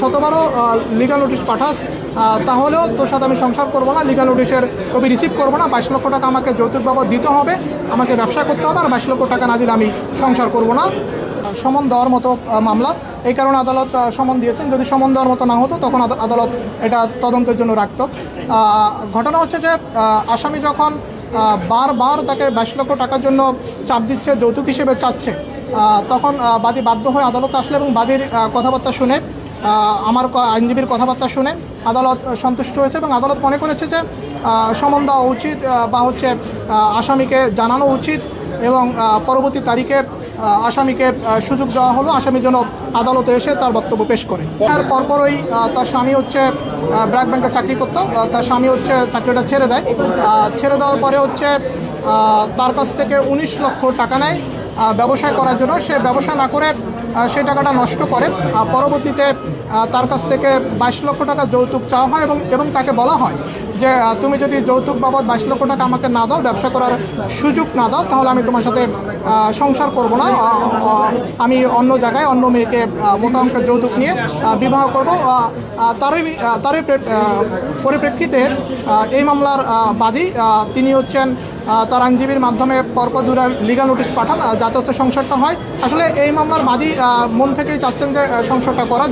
শতবারও legal notice পাঠাস তাহলেও তোর সাথে আমি সংসার করব না লিগাল নোটিশের কবি রিসিভ করব না। বাইশ লক্ষ টাকা আমাকে যৌতুক বাবদ দিতে হবে, আমাকে ব্যবসা করতে হবে, আর বাইশ লক্ষ টাকা না দিলে আমি সংসার করব না। সমন দেওয়ার মতো মামলা। এই কারণে আদালত সমন দিয়েছেন। যদি সমন দেওয়ার মতো না হতো, তখন আদ- আদালত এটা তদন্তের জন্য রাখত। ঘটনা হচ্ছে যে আসামি যখন বারবার তাকে বাইশ লক্ষ টাকার জন্য চাপ দিচ্ছে, যৌতুক হিসেবে চাচ্ছে তখন বাদী বাধ্য হয়ে আদালত আসলে এবং বাদীর কথাবার্তা শুনে আমার আইনজীবীর কথাবার্তা শুনে আদালত সন্তুষ্ট হয়েছে এবং আদালত মনে করেছে যে সমন দেওয়া উচিত বা হচ্ছে আসামিকে জানানো উচিত এবং পরবর্তী তারিখে আসামিকে সুযোগ দেওয়া হলো। আসামি যেন আদালতে এসে তার বক্তব্য পেশ করে। তার পরপরই তার স্বামী হচ্ছে ব্র্যাক ব্যাংকে চাকরি করতো তার স্বামী হচ্ছে চাকরিটা ছেড়ে দেয়। ছেড়ে দেওয়ার পরে হচ্ছে তার কাছ থেকে উনিশ লক্ষ টাকা নেয় আহ, ব্যবসায় করার জন্য। সে ব্যবসা না করে সেই টাকাটা নষ্ট করে। পরবর্তীতে তার কাছ থেকে বাইশ লক্ষ টাকা যৌতুক চাওয়া হয় এবং এবং তাকে বলা হয় যে তুমি যদি যৌতুক বাবদ বাইশ লক্ষ টাকা আমাকে না দাও, ব্যবসা করার সুযোগ না দাও, তাহলে আমি তোমার সাথে সংসার করব না। আমি অন্য জায়গায় অন্য মেয়েকে মোটা অঙ্কের যৌতুক নিয়ে বিবাহ করব। তারই তারই পরিপ্রেক্ষিতে এই মামলার বাদী তিনি হচ্ছেন তার আইনজীবীর মাধ্যমে পরপর দুরা লিগাল নোটিশ পাঠান যাতে হচ্ছে সংসারটা হয়। আসলে এই মামলার বাদী মন থেকেই চাচ্ছেন যে সংসারটা করার